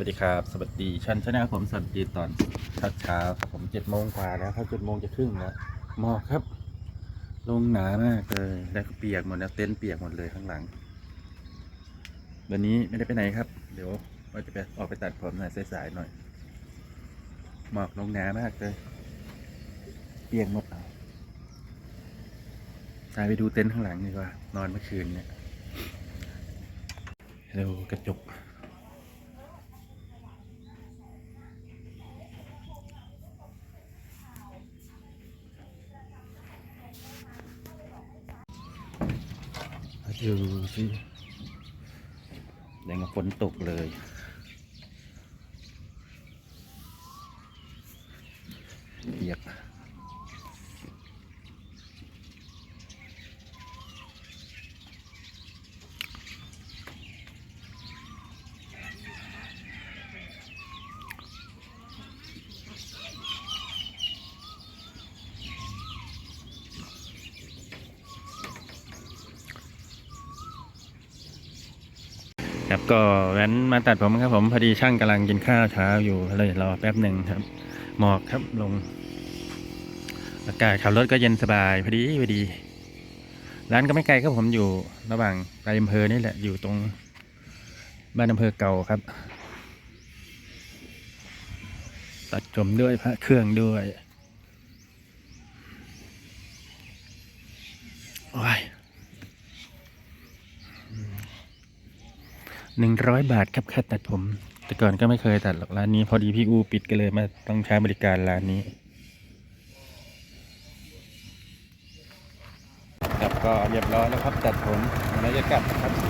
สวัสดีครับ สวัสดีชันชนะครับผมสวัสดีตอนเช้าเช้าครับผมเจ็ดโมงกว่าแล้วครับเจ็ดโมงจะครึ่งแล้วหมอกครับ ลงหนามากเลยแล้วก็เปียกหมดแล้วเต็นท์เปียกหมดเลยข้างหลัง วันนี้ไม่ได้ไปไหนครับ เดี๋ยวว่าจะไปออกไปตัดผมหน่อยสายๆหน่อยหมอกลงหนามากเลย เปียกหมดตายไปดูเต็นท์ข้างหลังดีกว่านอนเมื่อคืนเนี่ยดูกระจก ดูสิแดงกับฝนตกเลย เปียก ครับก็แว้นมาตัดผมครับผมพอดีช่างกำลังกินข้าวเช้าอยู่เลยรอแป๊บหนึ่งครับ หมอกครับลง อากาศขับรถก็เย็นสบายพอดีพอดี ร้านก็ไม่ไกลครับผมอยู่ระหว่างไปอำเภอนี่แหละอยู่ตรงบ้านอำเภอเก่าครับ ตัดผมด้วยพระเครื่องด้วย หนึ่งร้อยบาทครับค่าตัดผม แต่ก่อนก็ไม่เคยตัดหรอกร้านนี้ พอดีพี่อูปิดก็เลยมาต้องใช้บริการร้านนี้ครับก็เรียบร้อยแล้วครับตัดผมแล้วจะกลับครับ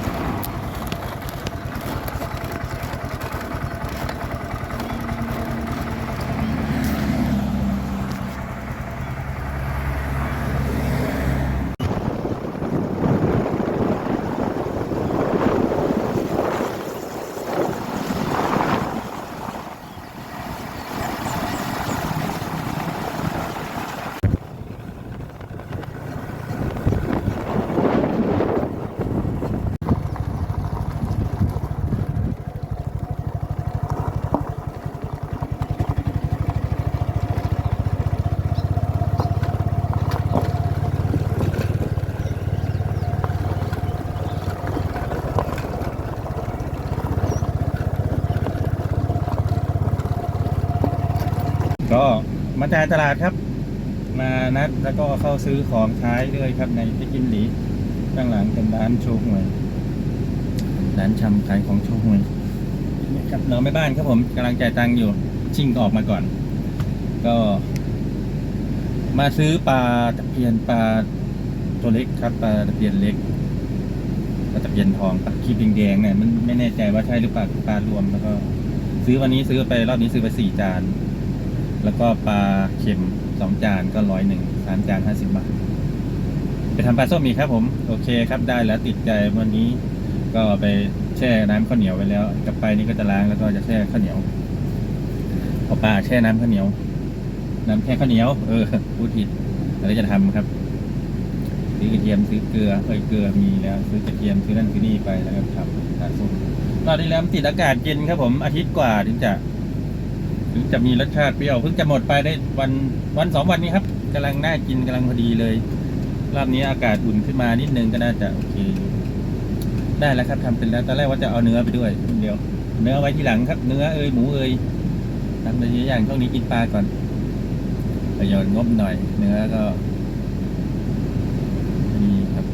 จ่ายตลาดครับ มานัดแล้วก็เข้าซื้อของใช้ด้วยครับในที่กินหลีข้างหลังเป็นร้านโชว์หวยร้านชำขายของโชว์หวยนี่ครับน้องแม่บ้านครับผมกำลังจ่ายตังค์อยู่ชิ่งออกมาก่อน ก็ มาซื้อปลาตะเพียนปลาตัวเล็กครับปลาตะเพียนเล็กปลาตะเพียนทองปลาคีบแดงเนี่ยมันไม่แน่ใจว่าใช่หรือเปล่าปลารวมแล้วก็ ซื้อวันนี้ซื้อไปรอบนี้ซื้อไปสี่จาน แล้วก็ปลาเค็มสองจานก็ร้อยหนึ่งสามจานห้าสิบบาท ไปทำปลาส้มอีกครับผม โอเคครับได้แล้วติดใจวันนี้ก็ไปแช่น้ำข้าวเหนียวไว้แล้ว กลับไปนี่ก็จะล้างแล้วก็จะแช่ข้าวเหนียวเอาปลาแช่น้ำข้าวเหนียว น้ำแช่ข้าวเหนียว เออพูดผิดอะไรจะทำครับซื้อกระเทียมซื้อเกลือเอ้ยเกลือมีแล้ว ซื้อกระเทียมซื้อนั่นซื้อนี่ไปแล้วก็ทำปลาส้มตอนนี้แล้วติดอากาศเย็นครับผมอาทิตย์กว่าถึงจะ ถึงจะมีรสชาติเปรี้ยวเพิ่งจะหมดไปได้วันวันสองวันนี้ครับกำลังน่ากินกำลังพอดีเลย รอบนี้อากาศอุ่นขึ้นมานิดนึงก็น่าจะโอเคได้แล้วครับทำเป็นแล้วตอนแรกว่าจะเอาเนื้อไปด้วยเดี๋ยว เนื้อไว้ทีหลังครับ เนื้อเอ้ยหมูเอ้ยทำไปเยอะอย่างช่วงนี้กินปลาก่อนประหยัดงบหน่อย เนื้อก็นี่ครับ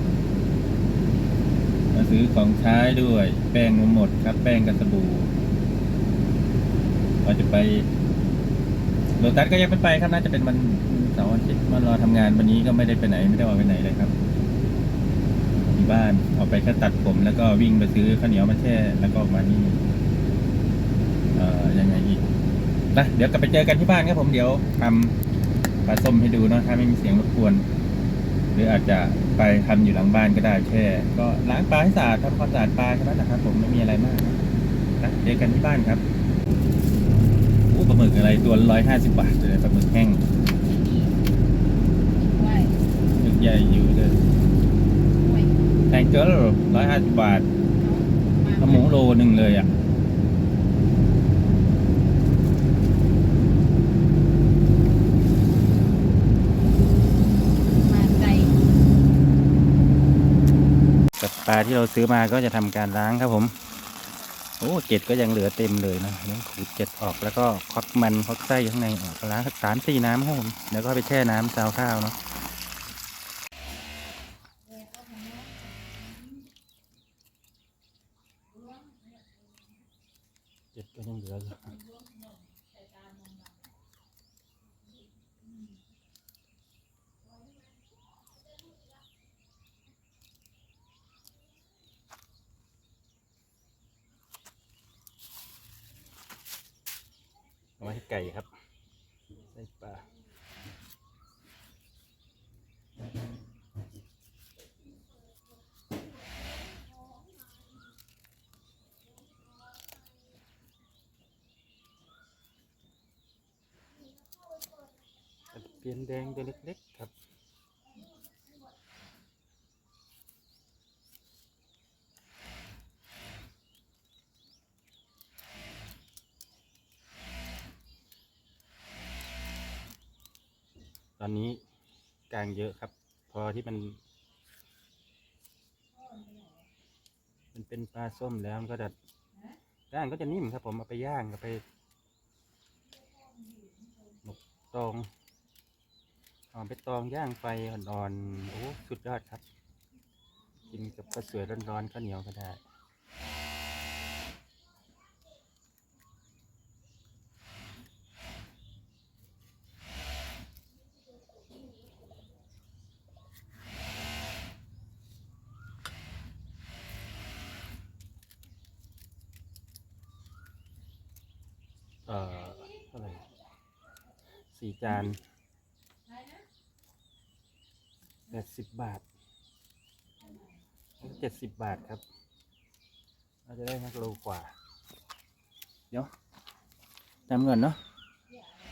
มาซื้อของใช้ด้วย แป้งหมดครับ แป้งกับสบู่ ว่าจะไปโลตัสก็ยังไม่ไปครับน่าจะเป็นวันเสาร์อาทิตย์มารอทำงานวันนี้ก็ไม่ได้ไปไหนไม่ได้ออกไปไหนเลยครับที่บ้านเอาไปแค่ตัดผม แล้วก็วิ่งไปซื้อข้าวเหนียวมาแช่ แล้วก็ออกมานี่เอ่อยังไงอีกนะเดี๋ยวกลับไปเจอกันที่บ้านครับผมเดี๋ยวทำปลาส้มให้ดูเนาะถ้าไม่มีเสียงรบกวน หรืออาจจะไปทำอยู่หลังบ้านก็ได้แค่ก็ล้างปลาให้สะอาดทำความสะอาดปลาแค่นั้นนะครับ ผมไม่มีอะไรมากนะเจอกันที่บ้านครับ หมึกอะไรตัวร้อยห้าสิบบาทเลยปลาหมึกแห้งหมึกใหญ่อยู่เลยแพงเกินร้อยห้าสิบบาทปหมูโลหนึ่งเลยอะปลาที่เราซื้อมาก็จะทำการล้างครับผม โอ้เจ็ดก็ยังเหลือเต็มเลยนะต้องขูดเจ็ดออกแล้วก็ควักมันควักไส้ข้างในออกล้างสักสามสี่น้ำครับผมแล้วก็ไปแช่น้ำซาวข้าวเนาะเจ็ดก็ยังเหลืออยู่ ไว้ให้ไก่ครับไส้ปลาเปลี่ยนแดงตัวเล็กๆครับ ตอนนี้กลาง เยอะครับ พอที่มัน มันเป็นปลาส้มแล้วมันก็จะก้างก็จะนิ่มครับ ผมเอาไปย่างเอาไปหมกตองเอาไปตองย่างไฟอ่อนๆโอ้สุดยอดครับ กินกับข้าวสวยร้อนๆข้าวเหนียวก็ได้ เอ่อเท่าไหร่สี่ จานแปดสิบบาทเจ็ดสิบบาทครับเราจะได้นักโลกว่า เดี๋ยวจำก่อนเนาะ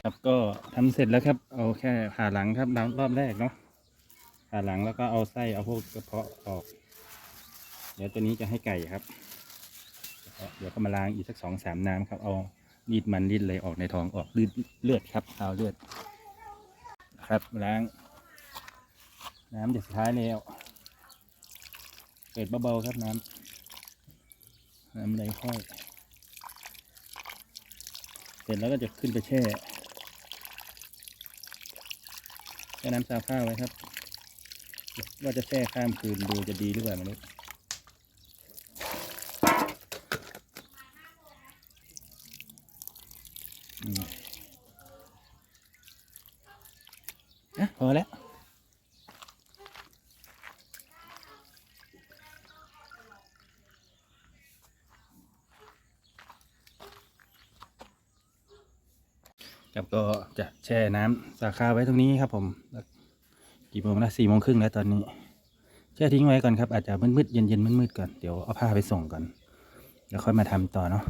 ครับก็ทำเสร็จแล้วครับ เอาแค่ผ่าหลังครับรอบแรกเนาะผ่าหลังแล้วก็เอาไส้เอาพวกกระเพาะออก เดี๋ยวตัวนี้จะให้ไก่ครับ เดี๋ยวก็มาล้างอีกสักสองสามน้ำครับเอา รีดมันรีดเลยออกในท้องออกเลือดเลือดครับเอาเลือดครับล้าง น้ำเดี๋ยวสุดท้ายแล้วเปิดเบาๆครับน้ำน้ำไหลค่อย เสร็จแล้วก็จะขึ้นไปแช่แช่น้ำซาวข้าวไว้ครับ ว่าจะแช่ข้ามคืนดูจะดีหรือเปล่าไม่รู้ อแล้วครับก็จะแช่น้ำสาคาไว้ตรงนี้ครับผมกี่โมงละสี่โมงครึ่งแล้วตอนนี้ แช่ทิ้งไว้ก่อนครับอาจจะมืดๆเย็นๆมืดๆก่อนเดี๋ยวเอาผ้าไปส่งก่อนแล้วค่อยมาทำต่อเนาะ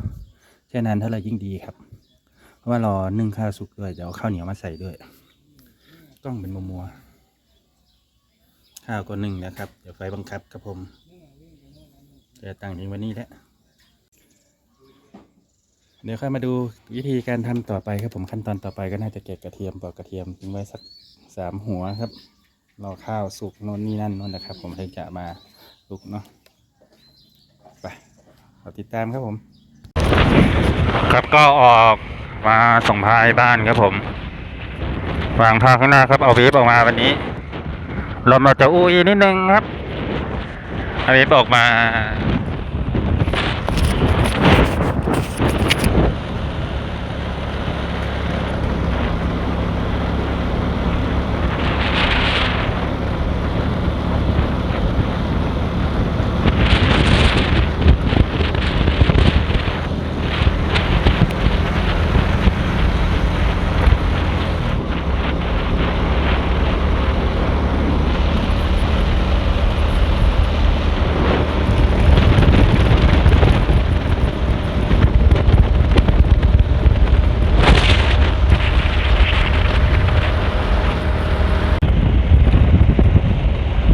แช่นานเท่าไหร่ยิ่งดีครับ เพราะว่ารอนึ่งข้าวสุกด้วยเดี๋ยวเอาข้าวเหนียวมาใส่ด้วย กล้องเป็นมัวมัวๆข้าวก็นึ่งนะครับ เดี๋ยวไฟบังคับครับผมจะตั้งทิ้งวันนี้แหละเดี๋ยวค่อยมาดูวิธีการทำต่อไปครับผมขั้นตอนต่อไปก็น่าจะเก็บกระเทียมปอกกระเทียมทิ้งไว้สักสามหัวครับรอข้าวสุกโน่นนี่นั่นโน่นนะครับ ผมถึงจะมาลุกเนาะไปเราติดตามครับผม ครับก็ออกมาส่งพายบ้านครับผม วางผ้าข้างหน้าครับเอาวีบออกมาวันนี้ลมอาจจะอุ้ยนิดนึงครับเอาวีบออกมา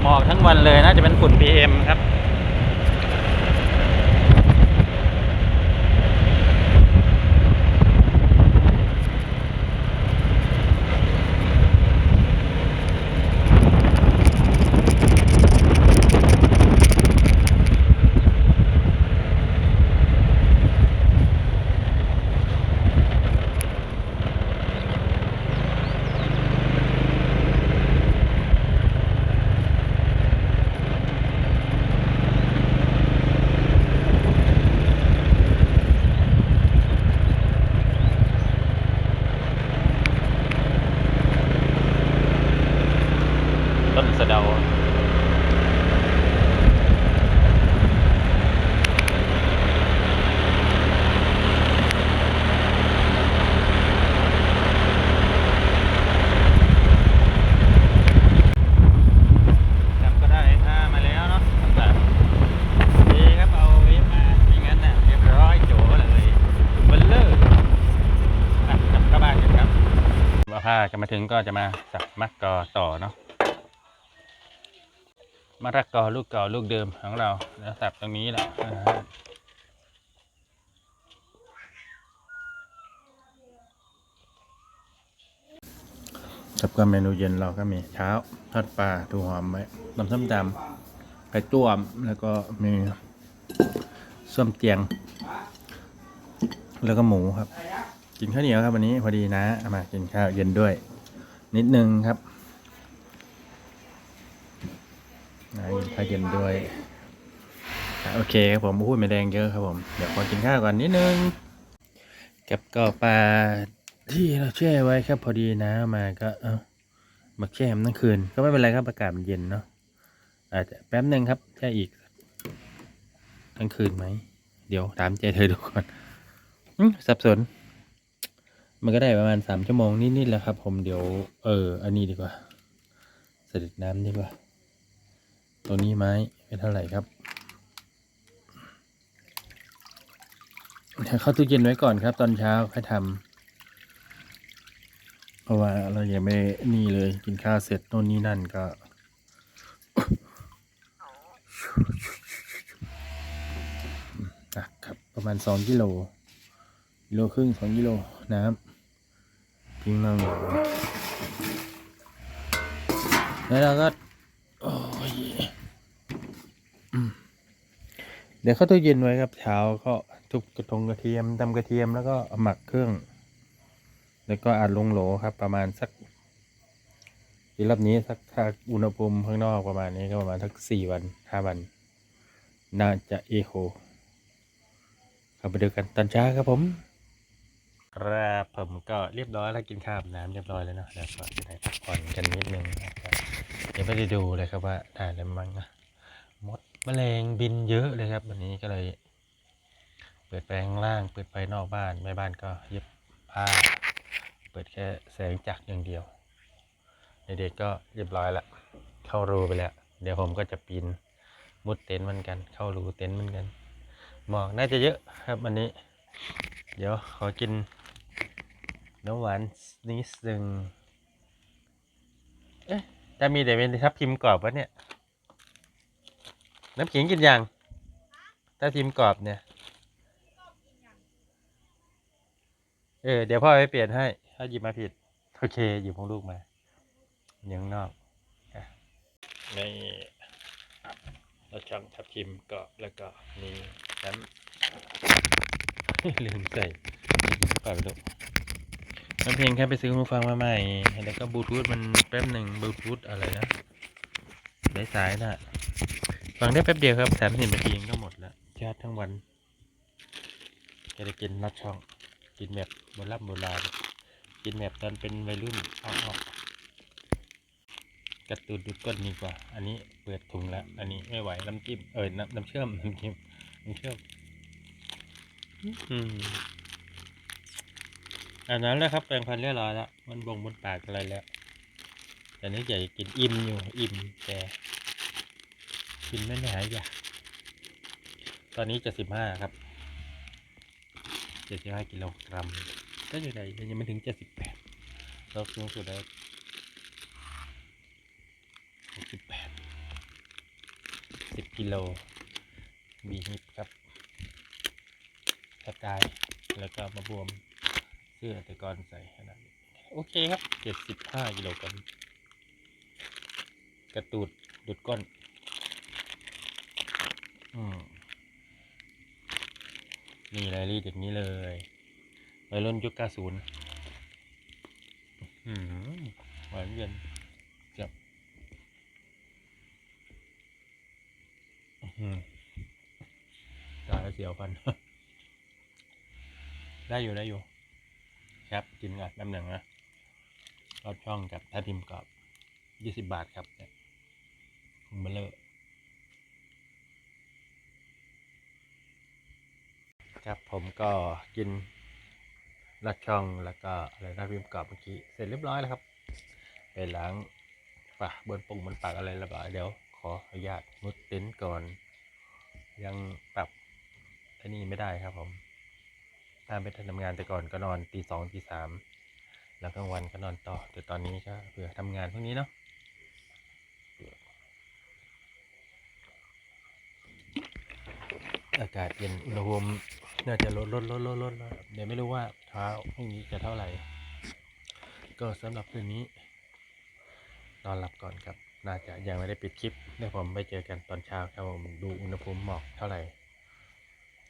หมอกทั้งวันเลยน่าจะเป็นฝุ่น PM ครับ สะเดา ครับก็ได้ท่ามาแล้วเนาะต่างๆดีครับเอาเวฟมาไม่งั้นน่ะเรียบร้อยโจเลยเบลเลอร์อะกลับเข้าบ้านกันครับว่าผ้าจะมา ถึงก็จะมาสับมักกอต่อเนาะมะระกอลูกเก่าลูกเดิมของเราแล้วสับตรงนี้แหละอ่าฮะครับก็เมนูเย็นเราก็มีเช้าทอดปลาถูหอมไว้น้ำส้มตำไก่ต้วมแล้วก็มีส้มเจียง แล้วก็หมูครับ กินข้าวเหนียวครับวันนี้พอดีนะเอามากินข้าวเย็นด้วย นิดนึงครับถ้าเย็นด้วย โอเคครับผมพูดไม่แดงเยอะครับผม เดี๋ยวขอกินข้าวก่อนนิดนึงกับก็ปลาที่เราแช่ไว้ครับพอดีนะมาก็เอามาแช่มทั้งคืน ก็ไม่เป็นไรครับอากาศมันเย็นเนาะอาจจะแป๊บหนึ่งครับแช่อีก ทั้งคืนไหม เดี๋ยวถามใจเธอดูก่อนอสับสน มันก็ได้ประมาณสามชั่วโมงนิดๆแล้วครับ ผมเดี๋ยว เออ อันนี้ดีกว่า เสด็จน้ำดีกว่า ตัวนี้ไม้ไม่เท่าไหร่ครับเดี๋ยวเข้าตู้เย็นไว้ก่อนครับ ตอนเช้าค่อยทำเพราะว่าเรายังไม่นี่เลย กินข้าวเสร็จโน่นนี่นั่นก็ หนักครับ ประมาณสองกิโลกิโลครึ่งสองกิโลน้ำทิ้ง นั่งอยู่แล้วเราก็โอ้ยเดี๋ยวเข้าตู้เย็นไว้ครับเช้าก็ทุบกระทงกระเทียมตำกระเทียมแล้วก็หมักเครื่อง แล้วก็อัดลงโหลครับ ประมาณสักอีรอบนี้สักถ้าอุณหภูมิข้างนอกประมาณนี้ก็ประมาณสักสี่วันห้าวัน น่าจะเอโคเข้าไปดูกันตอนเช้าครับผม ครับผมก็เรียบร้อยแล้วกินข้าวอาบน้ำเรียบร้อยแล้วเนาะแล้วก็จะได้พักผ่อนกันนิดนึงนะครับยังไม่ได้ดูเลยครับว่าได้อะไรบ้างนะมดแมลงบินเยอะเลยครับ วันนี้ก็เลย เปิดไปข้างล่างเปิดไฟนอกบ้านแม่บ้านก็เย็บผ้า เปิดแค่แสงจักรอย่างเดียวเด็กๆก็เรียบร้อยละเข้ารูไปแล้วเดี๋ยวผมก็จะปีนมุดเต็นท์มือนกัน เข้ารูเต็นท์มือนกันหมอกน่าจะเยอะครับวันนี้ เดี๋ยวขอกิน น้ำหวานนิดนึงเอ๊ะจะมีแต่เป็นทับทิมกรอบวะเนี่ย น้ำขิงกินยังถ้าทิมกรอบเนี่ย เออ เดี๋ยวพ่อไปเปลี่ยนให้ ถ้าหยิบมาผิด โอเค หยิบของลูกมาอยู่ข้างนอกอะในเราช่องทับทิมกรอบแล้วก็มีน้ำลืมใส่ปล่อยไปดูมั นเพียงแค่ไปซื้อหูฟังมาใหม่ แล้วก็บลูทูธมันแป๊บหนึ่งบลูทูธอะไรนะได้สายน่ะฟังได้แป๊บเดียวครับสามสิบนาทีก็หมดแล้วชาร์จทั้งวันจะได้กินนัดช่อง กินแบบโบราณโบราณกินแบบตอนเป็นวัยรุ่นเออากระตูนดูดก้นดีกว่า อันนี้เปิดถุงแล้ว อันนี้ไม่ไหวน้ำจิ้ม เออน้ำน้ำเชื่อมน้ำจิ้มน้ำเชื่อม อืม อันนั้นแหละครับแปลงพันธุ์เรียบร้อยแล้ว มันบ่งบนปากอะไรแล้ว แต่นึกอยากกินอิ่มอยู่อิ่มแต่กินไม่หายอยากตอนนี้จะสิบห้าครับเจ็ดสิบห้ากิโลกรัมก็อยู่ไหนยังไม่ถึงเจ็ดสิบแปดเราสูงสุดแล้วหกสิบแปดสิบกิโลมีฮิปครับกระจายแล้วก็มาบวม เสื้อแต่ก่อนใส่ขนาดนี้โอเคครับเจ็ดสิบห้ากิโลกรัมกระตูดดุดก้นอืมนี่รายรีดอย่างนี้เลยวัยรุ่นยุคเก้าศูนย์อืมหวานเย็นจับอื้อหือตายแล้วเสียวฟัน ได้อยู่ได้อยู่ ครับกินก่อนแป๊บหนึ่งนะรอบช่องกับถ้าพิมพ์กรอบยี่สิบบาทครับเนี่ยเบลอครับผมก็กินลัดช่องแล้วก็อะไรนะพิมพ์กรอบเมื่อกี้เสร็จเรียบร้อยแล้วครับ ไปล้างปะบนปุ่งบนปากอะไรรียบร้อยเดี๋ยวขออนุญาตมุดเต็นท์ก่อน ยังปรับอันนี้ไม่ได้ครับผม ถ้าไปทำงานแต่ก่อนก็นอนตีสองตีสามแล้วกลางวันก็นอนต่อแต่ตอนนี้ก็เผื่อทำงานพวกนี้เนาะอากาศเย็นอุณหภูมิน่าจะลดลดลดลดลดเดี๋ยวไม่รู้ว่าเช้าพรุ่งนี้จะเท่าไหร่ ก็สำหรับคืนนี้ นอนหลับก่อนครับ น่าจะยังไม่ได้ปิดคลิปเดี๋ยวผมไปเจอกันตอนเช้าครับผมดูอุณหภูมิหมอกเท่าไหร่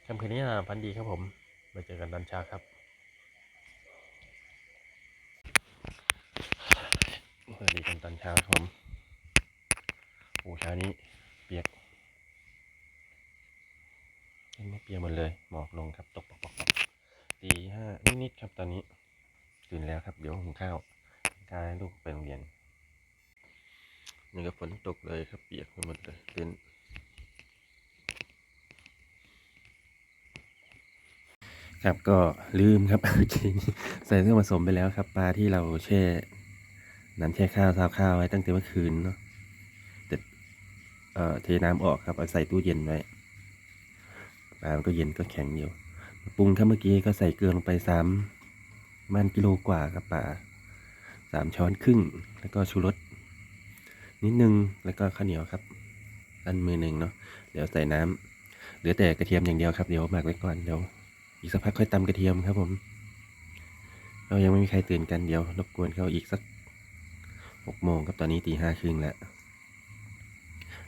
ค่ำคืนนี้นะพันดีครับผม ไปเจอกันตอนเช้าครับ สวัสดีกันตอนเช้าครับผมโอ้เช้านี้เปียกยังไม่เปียกหมดเลย หมอกลงครับ ตกปอกปอกตีห้านิดๆครับตอนนี้ ตื่นแล้วครับ เดี๋ยวหุงข้าวกายลูกไปโรงเรียนนี่ก็ฝนตกเลยครับเปียกไปหมดเลยเต็นท์ ครับก็ลืมครับเมื่อกี้นี้ใส่เครื่องผสมไปแล้วครับ ปลาที่เราแช่น้ำแช่ข้าวซาวข้าวไว้ตั้งแต่เมื่อคืนเนาะแต่เอ่อเทน้ำออกครับเอาใส่ตู้เย็นไว้ปลามันก็เย็นก็แข็งอยู่ปรุงครับเมื่อกี้ก็ใส่เกลือลงไปสามมันกิโลกว่าครับปลาสามช้อนครึ่ง แล้วก็ชูรสนิดนึงแล้วก็ข้าวเหนียวครับอันมือหนึ่งเนาะเดี๋ยวใส่น้ำเหลือแต่กระเทียมอย่างเดียวครับเดี๋ยวหมักไว้ก่อนเดี๋ยว อีกสักพักค่อยตำกระเทียมครับผม เรายังไม่มีใครตื่นกันเดี๋ยวรบกวนเขาอีกสักหกโมงครับตอนนี้ตีห้าครึ่งแล้ว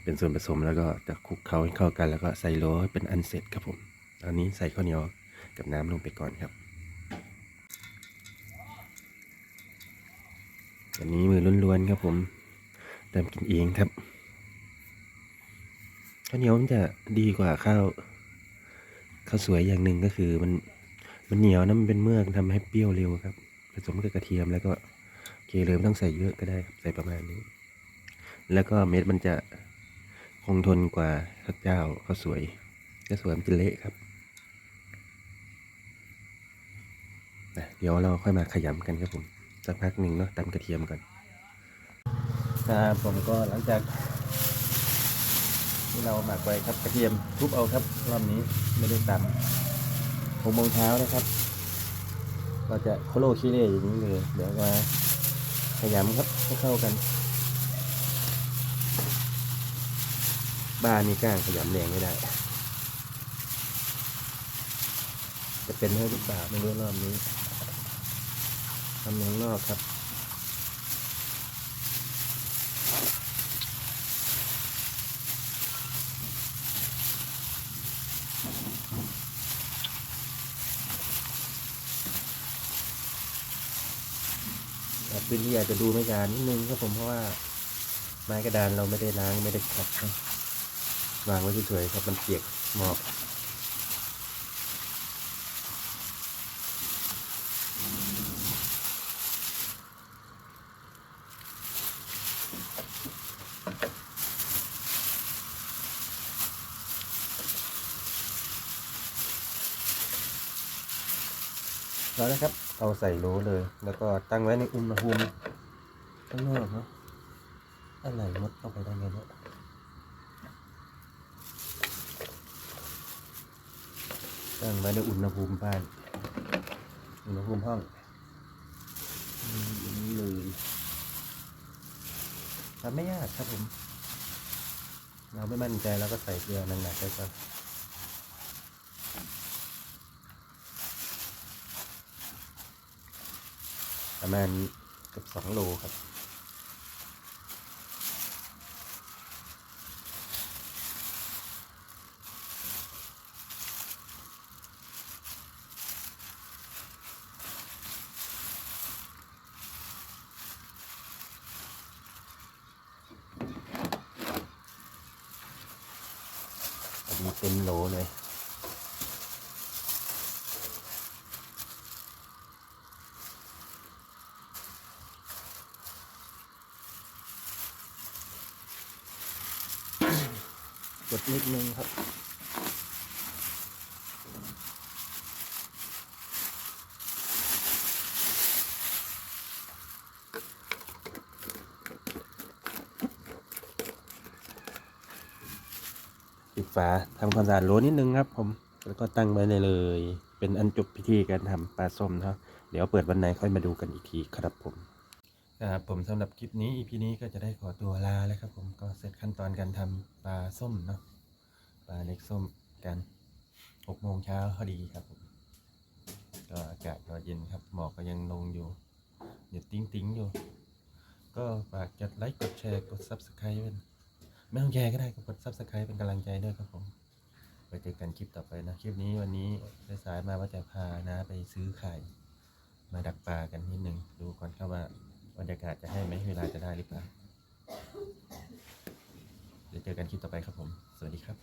เป็นส่วนผสมแล้วก็จะคลุกเคล้าให้เข้ากันแล้วก็ใส่โรลให้เป็นอันเสร็จครับผม ตอนนี้ใส่ข้าวเหนียวกับน้ำลงไปก่อนครับ อันนี้มือล้วนๆครับผมเติมกินเองครับข้าวเหนียวมันจะดีกว่าข้าว ข้าวสวยอย่างหนึ่งก็คือมันมันเหนียวนะมันเป็นเมือกทำให้เปรี้ยวเร็วครับ ผสมกับกระเทียมแล้วก็เคเลยไม่ต้องใส่เยอะก็ได้ครับใส่ประมาณนี้ แล้วก็เม็ดมันจะคงทนกว่าข้าวเจ้าข้าวสวยข้าวสวยมันจะเละครับนะเดี๋ยวเราค่อยมาขยำกันครับผมสักพักหนึ่งเนาะตำกระเทียมก่อนครับผมก็หลังจาก ที่เราหมักไว้ครับกระเทียมทุบเอาครับรอบนี้ไม่ได้ตำหกโมงเช้านะครับก็จะโคโลคิเล่อย่างนี้เลยเดี๋ยวมาขยำครับให้เข้ากันบ้านมีก้างขยำแรงไม่ได้ จะเป็นให้หรือเปล่าไม่รู้รอบนี้ทำข้างนอกครับ พื้นที่อาจจะดูไม่จานนิดนึงครับผมเพราะว่าไม้กระดานเราไม่ได้ล้างไม่ได้ขัดวางไว้เฉยๆครับมันเปียกหมอกแล้วนะครับ เอาใส่โลเลย แล้วก็ตั้งไว้ในอุณหภูมิข้างนอกเนาะอะไรมดเข้าไปได้ไงเนี่ยตั้งไว้ในอุณหภูมิบ้าน อุณหภูมิห้องนี้เลยทำไม่ยากครับผม เราไม่มั่นใจเราก็ใส่เกลือหนักๆไปก่อน ประมาณเกือบสองโลครับอันนี้เป็นโหลเลย นิดนึงครับ ปิดฝาทำความสะอาดโหลนิดนึงครับ ผม แล้วก็ตั้งไว้เลยเลย เป็นอันจบพิธีการทำปลาส้มเนาะเดี๋ยวเปิดวันไหนค่อยมาดูกันอีกทีครับผมครับผมสำหรับคลิปนี้ EP นี้ก็จะได้ขอตัวลาแล้วครับผมก็เสร็จขั้นตอนการทำปลาส้มเนาะ ปลาเล็กส้มกันหกโมงเช้าพอดีครับผมก็อากาศก็เย็นครับหมอกก็ยังลงอยู่เดี๋ยวติ้งติ้งอยู่ ก็ฝากกดไลค์กดแชร์กด subscribe เป็นไม่ต้องแชร์ก็ได้ก็กด subscribe เป็นกำลังใจด้วยครับผมไปเจอกันคลิปต่อไปนะ คลิปนี้วันนี้ได้สายมาว่าจะพานะไปซื้อไข่มาดักปลากันนิดหนึ่งดูก่อนครับว่าบรรยากาศจะให้ไหมเวลาจะได้หรือเปล่าเดี๋ยวเจอกันคลิปต่อไปครับผม สวัสดีครับ